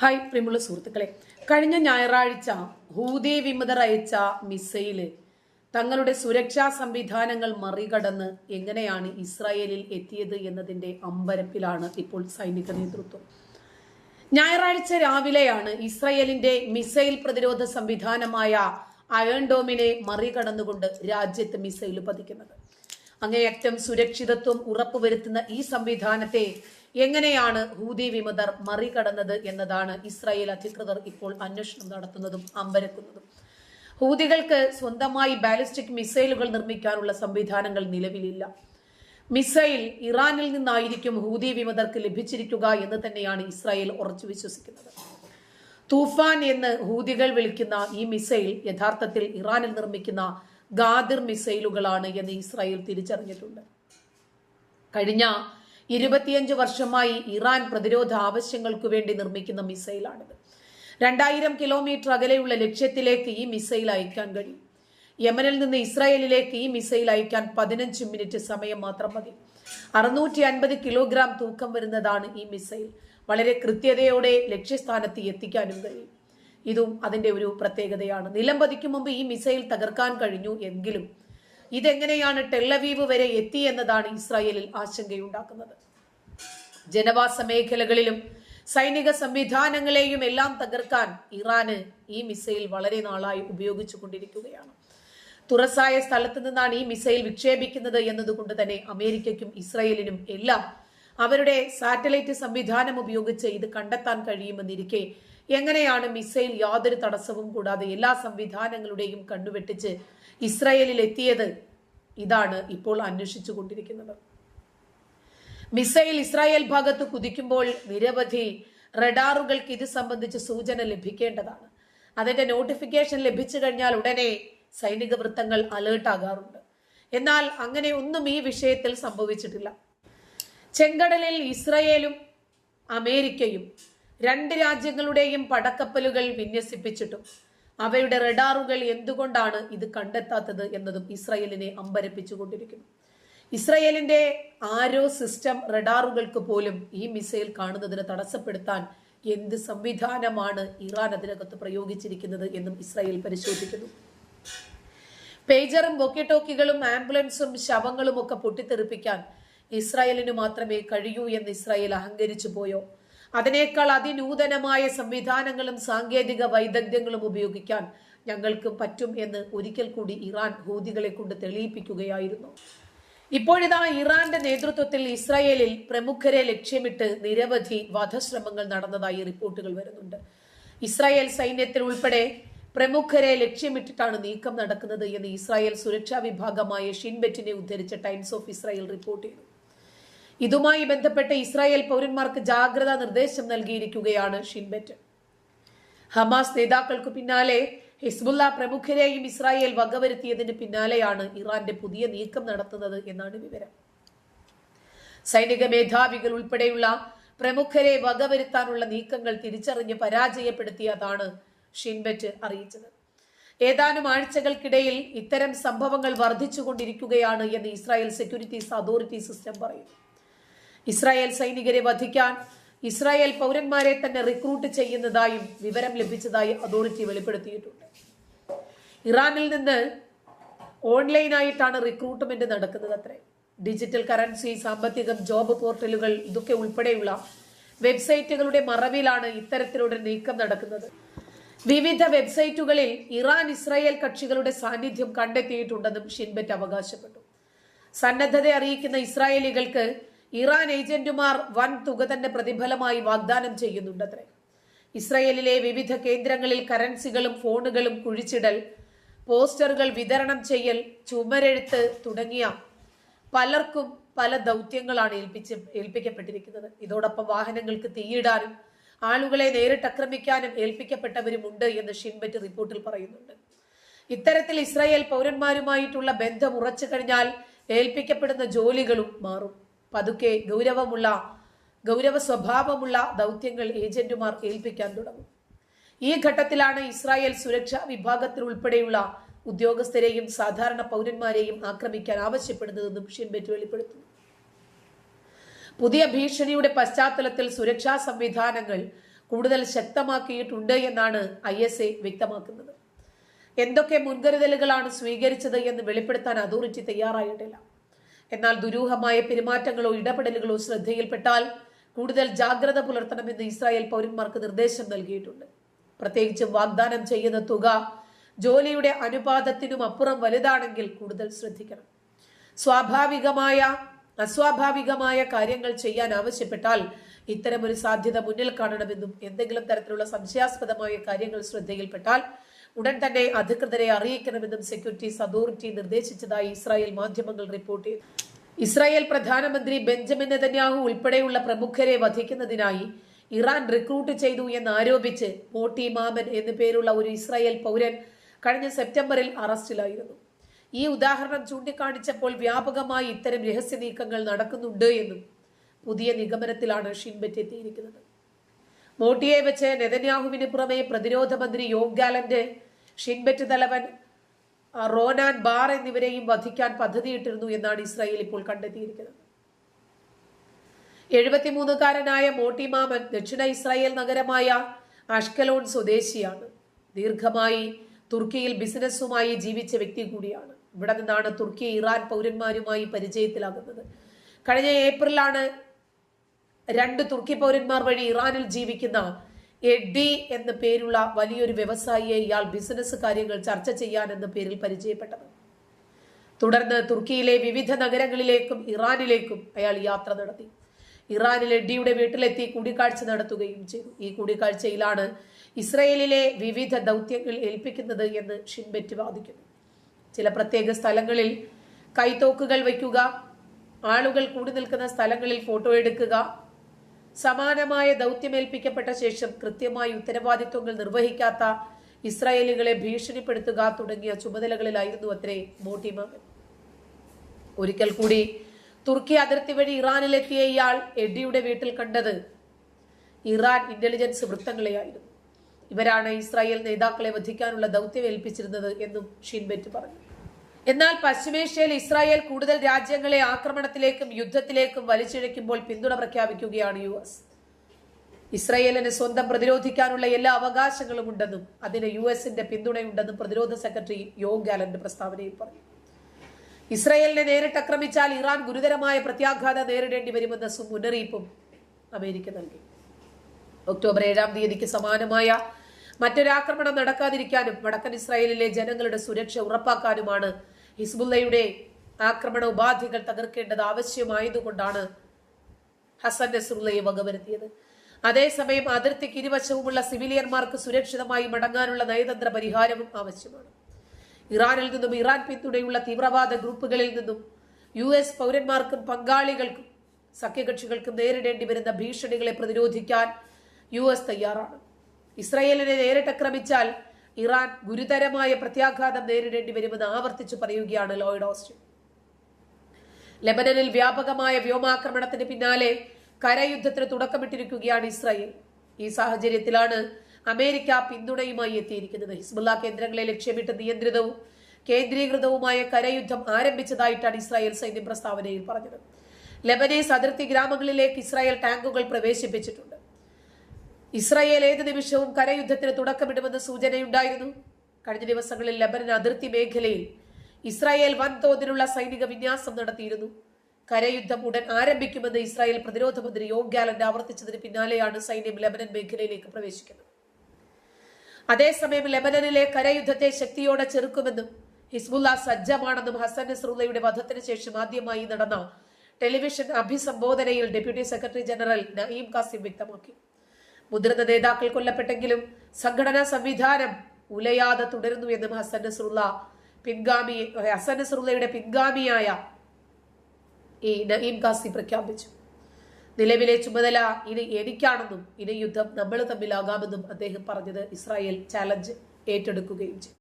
Hi പ്രിയമുള്ള സുഹൃത്തുക്കളെ കഴിഞ്ഞ ഞായറാഴ്ച ഹൂതി വിമതർ അയച്ച മിസൈൽ തങ്ങളുടെ സുരക്ഷാ സംവിധാനങ്ങൾ മറികടന്ന് എങ്ങനെയാണ് ഇസ്രായേലിൽ എത്തിയത് എന്നതിന്റെ അമ്പരപ്പിലാണ് ഇപ്പോൾ സൈനിക നേതൃത്വം. ഞായറാഴ്ച രാവിലെയാണ് ഇസ്രായേലിന്റെ മിസൈൽ പ്രതിരോധ സംവിധാനമായ അയൺ ഡോമിനെ മറികടന്നുകൊണ്ട് രാജ്യത്ത് മിസൈൽ പതിക്കുന്നത്. അങ്ങേയറ്റം സുരക്ഷിതത്വം ഉറപ്പുവരുത്തുന്ന ഈ സംവിധാനത്തെ എങ്ങനെയാണ് ഹൂതി വിമതർ മറികടന്നത് എന്നതാണ് ഇസ്രായേൽ അധികൃതർ ഇപ്പോൾ അന്വേഷണം നടത്തുന്നതും അമ്പരക്കുന്നതും. ഹൂതികൾക്ക് സ്വന്തമായി ബാലിസ്റ്റിക് മിസൈലുകൾ നിർമ്മിക്കാനുള്ള സംവിധാനങ്ങൾ നിലവിലില്ല. മിസൈൽ ഇറാനിൽ നിന്നായിരിക്കും ഹൂതി വിമതർക്ക് ലഭിച്ചിരിക്കുക എന്ന് തന്നെയാണ് ഇസ്രായേൽ ഉറച്ചു വിശ്വസിക്കുന്നത്. തൂഫാൻ എന്ന് ഹൂതികൾ വിളിക്കുന്ന ഈ മിസൈൽ യഥാർത്ഥത്തിൽ ഇറാനിൽ നിർമ്മിക്കുന്ന ഗാദിർ മിസൈലുകളാണ് എന്ന് ഇസ്രായേൽ തിരിച്ചറിഞ്ഞിട്ടുണ്ട്. കഴിഞ്ഞ ഇരുപത്തിയഞ്ച് വർഷമായി ഇറാൻ പ്രതിരോധ ആവശ്യങ്ങൾക്ക് വേണ്ടി നിർമ്മിക്കുന്ന മിസൈലാണിത്. രണ്ടായിരം കിലോമീറ്റർ അകലെയുള്ള ലക്ഷ്യത്തിലേക്ക് ഈ മിസൈൽ അയക്കാൻ കഴിയും. യമനിൽ നിന്ന് ഇസ്രായേലിലേക്ക് ഈ മിസൈൽ അയക്കാൻ പതിനഞ്ച് മിനിറ്റ് സമയം മാത്രം മതി. അറുന്നൂറ്റി അൻപത് കിലോഗ്രാം തൂക്കം വരുന്നതാണ് ഈ മിസൈൽ. വളരെ കൃത്യതയോടെ ലക്ഷ്യസ്ഥാനത്ത് എത്തിക്കാനും കഴിയും. ഇതും അതിന്റെ ഒരു പ്രത്യേകതയാണ്. നിലംപതിക്കു മുമ്പ് ഈ മിസൈൽ തകർക്കാൻ കഴിഞ്ഞു എങ്കിലും ഇതെങ്ങനെയാണ് ടെല്ലവീവ് വരെ എത്തി എന്നതാണ് ഇസ്രായേലിൽ ആശങ്കയുണ്ടാക്കുന്നത്. ജനവാസ മേഖലകളിലും സൈനിക സംവിധാനങ്ങളെയും എല്ലാം തകർക്കാൻ ഇറാന് ഈ മിസൈൽ വളരെ നാളായി ഉപയോഗിച്ചു കൊണ്ടിരിക്കുകയാണ്. തുറസായ സ്ഥലത്ത് നിന്നാണ് ഈ മിസൈൽ വിക്ഷേപിക്കുന്നത് എന്നതുകൊണ്ട് തന്നെ അമേരിക്കയ്ക്കും ഇസ്രായേലിനും എല്ലാം അവരുടെ സാറ്റലൈറ്റ് സംവിധാനം ഉപയോഗിച്ച് ഇത് കണ്ടെത്താൻ കഴിയുമെന്നിരിക്കെ എങ്ങനെയാണ് മിസൈൽ യാതൊരു തടസ്സവും കൂടാതെ എല്ലാ സംവിധാനങ്ങളുടെയും കണ്ണുവെട്ടിച്ച് ഇസ്രായേലിൽ എത്തിയത്? ഇതാണ് ഇപ്പോൾ അന്വേഷിച്ചു കൊണ്ടിരിക്കുന്നത്. മിസൈൽ ഇസ്രായേൽ ഭാഗത്ത് കുതിക്കുമ്പോൾ നിരവധി റഡാറുകൾക്ക് ഇത് സംബന്ധിച്ച് സൂചന ലഭിക്കേണ്ടതാണ്. അതിന്റെ നോട്ടിഫിക്കേഷൻ ലഭിച്ചു കഴിഞ്ഞാൽ ഉടനെ സൈനിക വൃത്തങ്ങൾ അലേർട്ടാകാറുണ്ട് എന്നാൽ അങ്ങനെ ഒന്നും ഈ വിഷയത്തിൽ സംഭവിച്ചിട്ടില്ല. ചെങ്കടലിൽ ഇസ്രയേലും അമേരിക്കയും രണ്ട് രാജ്യങ്ങളുടെയും പടക്കപ്പലുകൾ വിന്യസിപ്പിച്ചിട്ടും അവയുടെ റഡാറുകൾ എന്തുകൊണ്ടാണ് ഇത് കണ്ടെത്താത്തത് എന്നതും ഇസ്രയേലിനെ അമ്പരപ്പിച്ചുകൊണ്ടിരിക്കുന്നു. ഇസ്രയേലിന്റെ ആരോ സിസ്റ്റം റഡാറുകൾക്ക് പോലും ഈ മിസൈൽ കാണുന്നതിന് തടസ്സപ്പെടുത്താൻ എന്ത് സംവിധാനമാണ് ഇറാൻ അതിനകത്ത് പ്രയോഗിച്ചിരിക്കുന്നത് എന്നും ഇസ്രായേൽ പരിശോധിക്കുന്നു. പേജറും ബൊക്കെട്ടോക്കികളും ആംബുലൻസും ശവങ്ങളും ഒക്കെ പൊട്ടിത്തെറിപ്പിക്കാൻ ഇസ്രായേലിന് മാത്രമേ കഴിയൂ എന്ന് ഇസ്രായേൽ അഹങ്കരിച്ചു പോയോ? അതിനേക്കാൾ അതിനൂതനമായ സംവിധാനങ്ങളും സാങ്കേതിക വൈദഗ്ധ്യങ്ങളും ഉപയോഗിക്കാൻ ഞങ്ങൾക്ക് പറ്റും എന്ന് ഒരിക്കൽ കൂടി ഇറാൻ ഹൂതികളെ കൊണ്ട് തെളിയിപ്പിക്കുകയായിരുന്നു. ഇപ്പോഴിതാ ഇറാന്റെ നേതൃത്വത്തിൽ ഇസ്രായേലിൽ പ്രമുഖരെ ലക്ഷ്യമിട്ട് നിരവധി വധശ്രമങ്ങൾ നടന്നതായി റിപ്പോർട്ടുകൾ വരുന്നുണ്ട്. ഇസ്രായേൽ സൈന്യത്തിൽ ഉൾപ്പെടെ പ്രമുഖരെ ലക്ഷ്യമിട്ടിട്ടാണ് നീക്കം നടക്കുന്നത് എന്ന് ഇസ്രായേൽ സുരക്ഷാ വിഭാഗമായ ഷിൻബെറ്റിനെ ഉദ്ധരിച്ച ടൈംസ് ഓഫ് ഇസ്രായേൽ റിപ്പോർട്ട് ചെയ്തു ഇതുമായി ബന്ധപ്പെട്ട് ഇസ്രായേൽ പൗരന്മാർക്ക് ജാഗ്രതാ നിർദ്ദേശം നൽകിയിരിക്കുകയാണ് ഷിൻബെറ്റ് ഹമാസ് നേതാക്കൾക്ക് പിന്നാലെ ഹിസ്ബുല്ല പ്രമുഖരെയും ഇസ്രായേൽ വകവരുത്തിയതിന് പിന്നാലെയാണ് ഇറാന്റെ പുതിയ നീക്കം നടത്തുന്നത് എന്നാണ് വിവരം. സൈനിക മേധാവികൾ ഉൾപ്പെടെയുള്ള പ്രമുഖരെ വകവരുത്താനുള്ള നീക്കങ്ങൾ തിരിച്ചറിഞ്ഞ് പരാജയപ്പെടുത്തിയതാണ് ഷിൻബെറ്റ് അറിയിച്ചത്. ഏതാനും ആഴ്ചകൾക്കിടയിൽ ഇത്തരം സംഭവങ്ങൾ വർദ്ധിച്ചുകൊണ്ടിരിക്കുകയാണ് എന്ന് ഇസ്രായേൽ സെക്യൂരിറ്റീസ് അതോറിറ്റി സിസ്റ്റം പറയുന്നു. ഇസ്രായേൽ സൈനികരെ വധിക്കാൻ ഇസ്രായേൽ പൗരന്മാരെ തന്നെ റിക്രൂട്ട് ചെയ്യുന്നതായും വിവരം ലഭിച്ചതായി അതോറിറ്റി വെളിപ്പെടുത്തിയിട്ടുണ്ട്. ഇറാനിൽ നിന്ന് ഓൺലൈനായിട്ടാണ് റിക്രൂട്ട്മെന്റ് നടക്കുന്നത് അത്രേ. ഡിജിറ്റൽ കറൻസി സാമ്പത്തികം ജോബ് പോർട്ടലുകൾ ഇതൊക്കെ ഉൾപ്പെടെയുള്ള വെബ്സൈറ്റുകളുടെ മറവിലാണ് ഇത്തരത്തിലുള്ള നീക്കം നടക്കുന്നത്. വിവിധ വെബ്സൈറ്റുകളിൽ ഇറാൻ ഇസ്രായേൽ കക്ഷികളുടെ സാന്നിധ്യം കണ്ടെത്തിയിട്ടുണ്ടെന്നും ഷിൻബെറ്റ് അവകാശപ്പെട്ടു. സന്നദ്ധത അറിയിക്കുന്ന ഇസ്രായേലികൾക്ക് ഇറാൻ ഏജന്റുമാർ വൻ തുക തന്നെ പ്രതിഫലമായി വാഗ്ദാനം ചെയ്യുന്നുണ്ടത്രേ. ഇസ്രയേലിലെ വിവിധ കേന്ദ്രങ്ങളിൽ കറൻസികളും ഫോണുകളും കുഴിച്ചിടൽ പോസ്റ്ററുകൾ വിതരണം ചെയ്യൽ ചുമരെഴുത്ത് തുടങ്ങിയ പലർക്കും പല ദൗത്യങ്ങളാണ് ഏൽപ്പിച്ച് ഏൽപ്പിക്കപ്പെട്ടിരിക്കുന്നത്. ഇതോടൊപ്പം വാഹനങ്ങൾക്ക് തീയിടാനും ആളുകളെ നേരിട്ട് ആക്രമിക്കാനും ഏൽപ്പിക്കപ്പെട്ടവരുമുണ്ട് എന്ന് ഷിൻബറ്റ് റിപ്പോർട്ടിൽ പറയുന്നുണ്ട്. ഇത്തരത്തിൽ ഇസ്രായേൽ പൗരന്മാരുമായിട്ടുള്ള ബന്ധം ഉറച്ചു കഴിഞ്ഞാൽ ഏൽപ്പിക്കപ്പെടുന്ന ജോലികളും മാറും. പതുക്കെ ഗൗരവമുള്ള ഗൗരവ സ്വഭാവമുള്ള ദൗത്യങ്ങൾ ഏജന്റുമാർ ഏൽപ്പിക്കാൻ തുടങ്ങും. ഈ ഘട്ടത്തിലാണ് ഇസ്രായേൽ സുരക്ഷാ വിഭാഗത്തിൽ ഉൾപ്പെടെയുള്ള ഉദ്യോഗസ്ഥരെയും സാധാരണ പൗരന്മാരെയും ആക്രമിക്കാൻ ആവശ്യപ്പെടുന്നതെന്നും ഷിൻബെറ്റ് വെളിപ്പെടുത്തുന്നു. പുതിയ ഭീഷണിയുടെ പശ്ചാത്തലത്തിൽ സുരക്ഷാ സംവിധാനങ്ങൾ കൂടുതൽ ശക്തമാക്കിയിട്ടുണ്ട് എന്നാണ് ഐ എസ് എ വ്യക്തമാക്കുന്നത്. എന്തൊക്കെ മുൻകരുതലുകളാണ് സ്വീകരിച്ചത് എന്ന് വെളിപ്പെടുത്താൻ അതോറിറ്റി തയ്യാറായിട്ടില്ല. എന്നാൽ ദുരൂഹമായ പെരുമാറ്റങ്ങളോ ഇടപെടലുകളോ ശ്രദ്ധയിൽപ്പെട്ടാൽ കൂടുതൽ ജാഗ്രത പുലർത്തണമെന്ന് ഇസ്രായേൽ പൗരന്മാർക്ക് നിർദ്ദേശം നൽകിയിട്ടുണ്ട്. പ്രത്യേകിച്ചും വാഗ്ദാനം ചെയ്യുന്ന തുക ജോലിയുടെ അനുപാതത്തിനും അപ്പുറം വലുതാണെങ്കിൽ കൂടുതൽ ശ്രദ്ധിക്കണം. സ്വാഭാവികമായ അസ്വാഭാവികമായ കാര്യങ്ങൾ ചെയ്യാൻ ആവശ്യപ്പെട്ടാൽ ഇത്തരമൊരു സാധ്യത മുന്നിൽ കാണണമെന്നും എന്തെങ്കിലും തരത്തിലുള്ള സംശയാസ്പദമായ കാര്യങ്ങൾ ശ്രദ്ധയിൽപ്പെട്ടാൽ ഉടൻ തന്നെ അധികൃതരെ അറിയിക്കണമെന്നും സെക്യൂരിറ്റീസ് അതോറിറ്റി നിർദ്ദേശിച്ചതായി ഇസ്രായേൽ മാധ്യമങ്ങൾ റിപ്പോർട്ട് ചെയ്തു. ഇസ്രായേൽ പ്രധാനമന്ത്രി ബെഞ്ചമിൻ നെതന്യാഹു ഉൾപ്പെടെയുള്ള പ്രമുഖരെ വധിക്കുന്നതിനായി ഇറാൻ റിക്രൂട്ട് ചെയ്തു എന്ന് ആരോപിച്ച് മോട്ടി മാമൻ എന്നു പേരുള്ള ഒരു ഇസ്രായേൽ പൗരൻ കഴിഞ്ഞ സെപ്റ്റംബറിൽ അറസ്റ്റിലായിരുന്നു. ഈ ഉദാഹരണം ചൂണ്ടിക്കാണിച്ചപ്പോൾ വ്യാപകമായി ഇത്തരം രഹസ്യ നീക്കങ്ങൾ നടക്കുന്നുണ്ട് എന്നും പുതിയ നിഗമനത്തിലാണ് ഷിൻബറ്റ് എത്തിയിരിക്കുന്നത്. മോട്ടിയെ വെച്ച് നെതന്യാഹുവിന് പുറമെ പ്രതിരോധ മന്ത്രി യോഗ് ഗാലന്റ് ഷിൻബെറ്റ് തലവൻ റോനാൻ ബാർ എന്നിവരെയും വധിക്കാൻ പദ്ധതിയിട്ടിരുന്നു എന്നാണ് ഇസ്രായേൽ ഇപ്പോൾ കണ്ടെത്തിയിരിക്കുന്നത്. എഴുപത്തിമൂന്നുകാരനായ മോട്ടി മാമൻ ദക്ഷിണ ഇസ്രായേൽ നഗരമായ അഷ്കലോൺ സ്വദേശിയാണ്. ദീർഘമായി തുർക്കിയിൽ ബിസിനസ്സുമായി ജീവിച്ച വ്യക്തി കൂടിയാണ്. ഇവിടെ നിന്നാണ് തുർക്കി ഇറാൻ പൗരന്മാരുമായി പരിചയത്തിലാകുന്നത്. കഴിഞ്ഞ ഏപ്രിലാണ് രണ്ട് തുർക്കി പൗരന്മാർ വഴി ഇറാനിൽ ജീവിക്കുന്ന എഡി എന്ന പേരുള്ള വലിയൊരു വ്യവസായിയെ ഇയാൾ ബിസിനസ് കാര്യങ്ങൾ ചർച്ച ചെയ്യാൻ എന്ന പേരിൽ പരിചയപ്പെട്ടത്. തുടർന്ന് തുർക്കിയിലെ വിവിധ നഗരങ്ങളിലേക്കും ഇറാനിലേക്കും അയാൾ യാത്ര നടത്തി. ഇറാനിൽ എഡിയുടെ വീട്ടിലെത്തി കൂടിക്കാഴ്ച നടത്തുകയും ചെയ്തു. ഈ കൂടിക്കാഴ്ചയിലാണ് ഇസ്രയേലിലെ വിവിധ ദൗത്യങ്ങൾ ഏൽപ്പിക്കുന്നത് എന്ന് ഷിൻബെറ്റ് വാദിക്കുന്നു. ചില പ്രത്യേക സ്ഥലങ്ങളിൽ കൈത്തോക്കുകൾ വയ്ക്കുക ആളുകൾ കൂടി നിൽക്കുന്ന സ്ഥലങ്ങളിൽ ഫോട്ടോ എടുക്കുക സമാനമായ ദൗത്യമേൽപ്പിക്കപ്പെട്ട ശേഷം കൃത്യമായി ഉത്തരവാദിത്വങ്ങൾ നിർവഹിക്കാത്ത ഇസ്രായേലികളെ ഭീഷണിപ്പെടുത്തുക തുടങ്ങിയ ചുമതലകളിലായിരുന്നു അത്രേ മോട്ടിമാമൻ ഒരിക്കൽ കൂടി തുർക്കി അതിർത്തി വഴി ഇറാനിലെത്തിയ ഇയാൾ എഡിയുടെ വീട്ടിൽ കണ്ടത് ഇറാൻ ഇന്റലിജൻസ് വൃത്തങ്ങളെയായിരുന്നു. ഇവരാണ് ഇസ്രായേൽ നേതാക്കളെ വധിക്കാനുള്ള ദൗത്യം ഏൽപ്പിച്ചിരുന്നത് എന്നും ഷീൻബെറ്റ് പറഞ്ഞു. എന്നാൽ പശ്ചിമേഷ്യയിൽ ഇസ്രായേൽ കൂടുതൽ രാജ്യങ്ങളെ ആക്രമണത്തിലേക്കും യുദ്ധത്തിലേക്കും വലിച്ചിഴയ്ക്കുമ്പോൾ പിന്തുണ പ്രഖ്യാപിക്കുകയാണ് യു എസ്. ഇസ്രായേലിന് സ്വന്തം പ്രതിരോധിക്കാനുള്ള എല്ലാ അവകാശങ്ങളും ഉണ്ടെന്നും അതിന് യു എസിന്റെ പിന്തുണയുണ്ടെന്നും പ്രതിരോധ സെക്രട്ടറി യോഗ് ഗാലന്റ് പ്രസ്താവനയിൽ പറഞ്ഞു. ഇസ്രായേലിനെ നേരിട്ട് ആക്രമിച്ചാൽ ഇറാൻ ഗുരുതരമായ പ്രത്യാഘാതം നേരിടേണ്ടി വരുമെന്ന മുന്നറിയിപ്പും അമേരിക്ക നൽകി. ഒക്ടോബർ ഏഴാം തീയതിക്ക് സമാനമായ മറ്റൊരാക്രമണം നടക്കാതിരിക്കാനും വടക്കൻ ഇസ്രായേലിലെ ജനങ്ങളുടെ സുരക്ഷ ഉറപ്പാക്കാനുമാണ് ഹിസ്ബുല്ലയുടെ ആക്രമണ ഉപാധികൾ തകർക്കേണ്ടത് ആവശ്യമായതുകൊണ്ടാണ് ഹസൻ നസറുള്ളയെ വകവരുത്തിയത്. അതേസമയം അതിർത്തിക്ക് ഇരുവശവുമുള്ള സിവിലിയന്മാർക്ക് സുരക്ഷിതമായി മടങ്ങാനുള്ള നയതന്ത്ര പരിഹാരവും ആവശ്യമാണ്. ഇറാനിൽ നിന്നും ഇറാൻ പിന്തുണയുള്ള തീവ്രവാദ ഗ്രൂപ്പുകളിൽ നിന്നും യു എസ് പൗരന്മാർക്കും പങ്കാളികൾക്കും സഖ്യകക്ഷികൾക്കും നേരിടേണ്ടി വരുന്ന ഭീഷണികളെ പ്രതിരോധിക്കാൻ യു എസ് തയ്യാറാണ്. ഇസ്രയേലിനെ നേരിട്ടാക്രമിച്ചാൽ ഇറാൻ ഗുരുതരമായ പ്രത്യാഘാതം നേരിടേണ്ടി വരുമെന്ന് ആവർത്തിച്ചു പറയുകയാണ് ലോയിഡ് ഓസ്റ്റിൻ. ലെബനനിൽ വ്യാപകമായ വ്യോമാക്രമണത്തിന് പിന്നാലെ കരയുദ്ധത്തിന് തുടക്കമിട്ടിരിക്കുകയാണ് ഇസ്രായേൽ. ഈ സാഹചര്യത്തിലാണ് അമേരിക്ക പിന്തുണയുമായി എത്തിയിരിക്കുന്നത്. ഹിസ്ബുല്ല കേന്ദ്രങ്ങളെ ലക്ഷ്യമിട്ട് നിയന്ത്രിതവും കേന്ദ്രീകൃതവുമായ കരയുദ്ധം ആരംഭിച്ചതായിട്ടാണ് ഇസ്രായേൽ സൈന്യം പ്രസ്താവനയിൽ പറഞ്ഞത്. ലെബനീസ് അതിർത്തി ഗ്രാമങ്ങളിലേക്ക് ഇസ്രായേൽ ടാങ്കുകൾ പ്രവേശിപ്പിച്ചിട്ടുണ്ട്. ഇസ്രായേൽ ഏത് നിമിഷവും കരയുദ്ധത്തിന് തുടക്കമിടുമെന്ന് സൂചനയുണ്ടായിരുന്നു. കഴിഞ്ഞ ദിവസങ്ങളിൽ ലബനൻ അതിർത്തി മേഖലയിൽ ഇസ്രായേൽ വൻതോതിലുള്ള സൈനിക വിന്യാസം നടത്തിയിരുന്നു. കരയുദ്ധം ഉടൻ ആരംഭിക്കുമെന്ന് ഇസ്രായേൽ പ്രതിരോധ മന്ത്രി യോഗ് ആവർത്തിച്ചതിന് പിന്നാലെയാണ് സൈന്യം ലബനൻ മേഖലയിലേക്ക് പ്രവേശിക്കുന്നത്. അതേസമയം ലബനനിലെ കരയുദ്ധത്തെ ശക്തിയോടെ ചെറുക്കുമെന്നും ഹിസ്ബുല്ല സജ്ജമാണെന്നും ഹസൻ നസ്രുള്ളയുടെ വധത്തിന് ശേഷം ആദ്യമായി നടന്ന television അഭിസംബോധനയിൽ deputy secretary general Naim Qassem വ്യക്തമാക്കി. മുതിർന്ന നേതാക്കൾ കൊല്ലപ്പെട്ടെങ്കിലും സംഘടനാ സംവിധാനം ഉലയാതെ തുടരുന്നു എന്നും ഹസൻ നസറുള്ള പിൻഗാമി ഹസൻ നസറുള്ളയുടെ പിൻഗാമിയായ ഈ നയീം ഖാസി പ്രഖ്യാപിച്ചു. നിലവിലെ ചുമതല ഇനി എനിക്കാണെന്നും ഇനി യുദ്ധം നമ്മൾ തമ്മിലാകാമെന്നും അദ്ദേഹം പറഞ്ഞത് ഇസ്രായേൽ ചാലഞ്ച് ഏറ്റെടുക്കുകയും ചെയ്തു.